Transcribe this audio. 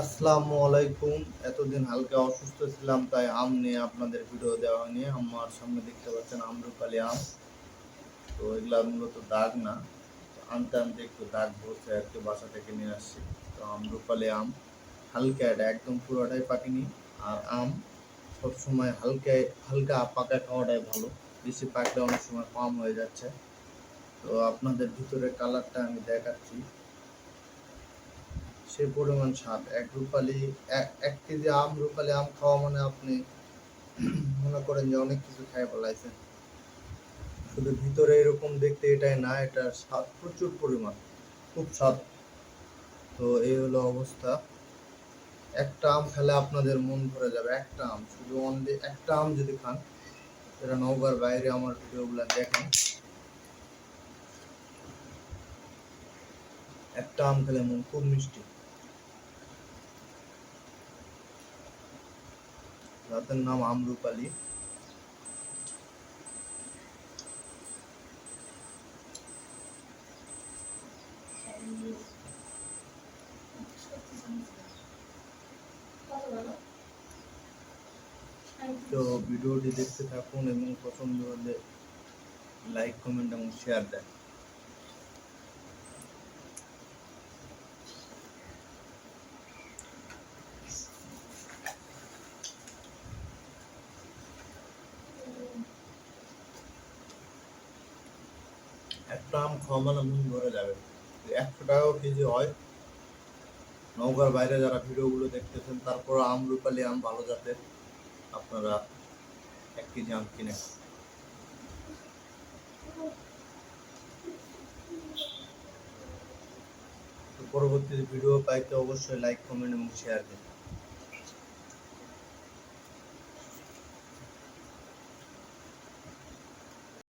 আসসালামু আলাইকুম। এতদিন হালকা অসুস্থ ছিলাম, তাই আম নিয়ে আপনাদের ভিডিও দেওয়া নিয়ে আমার সামনে দেখতে পাচ্ছেন আমরুপালি আম। তো এগুলা মূলত দাগ না। আনতে আনতে একটু দাগ ভরছে আর কি বাসা থেকে নিয়ে আসছি। তো আমরুপালি আম, হালকা এটা, একদম পুরোটাই পাকেনি। আর আম সবসময় হালকা হালকা পাকা খাওয়াটাই ভালো। বেশি পাকলে অনেক সময় কম হয়ে যাচ্ছে। তো আপনাদের ভিতরে কালারটা আমি দেখাচ্ছি। সে পরিমাণ স্বাদ। এক রূপালি, এক কেজি আম, রূপালি আম খাওয়া মানে আপনি মনে করেন যে অনেক কিছু খাই ফেলাইছেন। শুধু ভিতরে এরকম দেখতে এটাই না এটা স্বাদ প্রচুর পরিমাণ, খুব স্বাদ। তো এই হলো অবস্থা। একটা আম খেলে আপনাদের মন ভরে যাবে, একটা আম। শুধু অনলি একটা আম যদি খান সেটা নৌকার বাইরে আমার ভিডিওগুলো দেখেন, একটা আম খেলে মন খুব মিষ্টি। জাতের নাম আমরুপালি তো ভিডিওটি দেখতে থাকুন এবং পছন্দ হলে লাইক কমেন্ট এবং শেয়ার দেন। একটা আম খাওয়া মানে মন ভরে যাবে একশো টাকাও কেজি হয়। নৌকার বাইরে যারা ভিডিওগুলো দেখতেছেন, তারপর আম রূপালি আম ভালো জাতের, আপনারা এক কেজি আম কিনে। পরবর্তী ভিডিও পাইতে অবশ্যই লাইক কমেন্ট এবং শেয়ার দিন।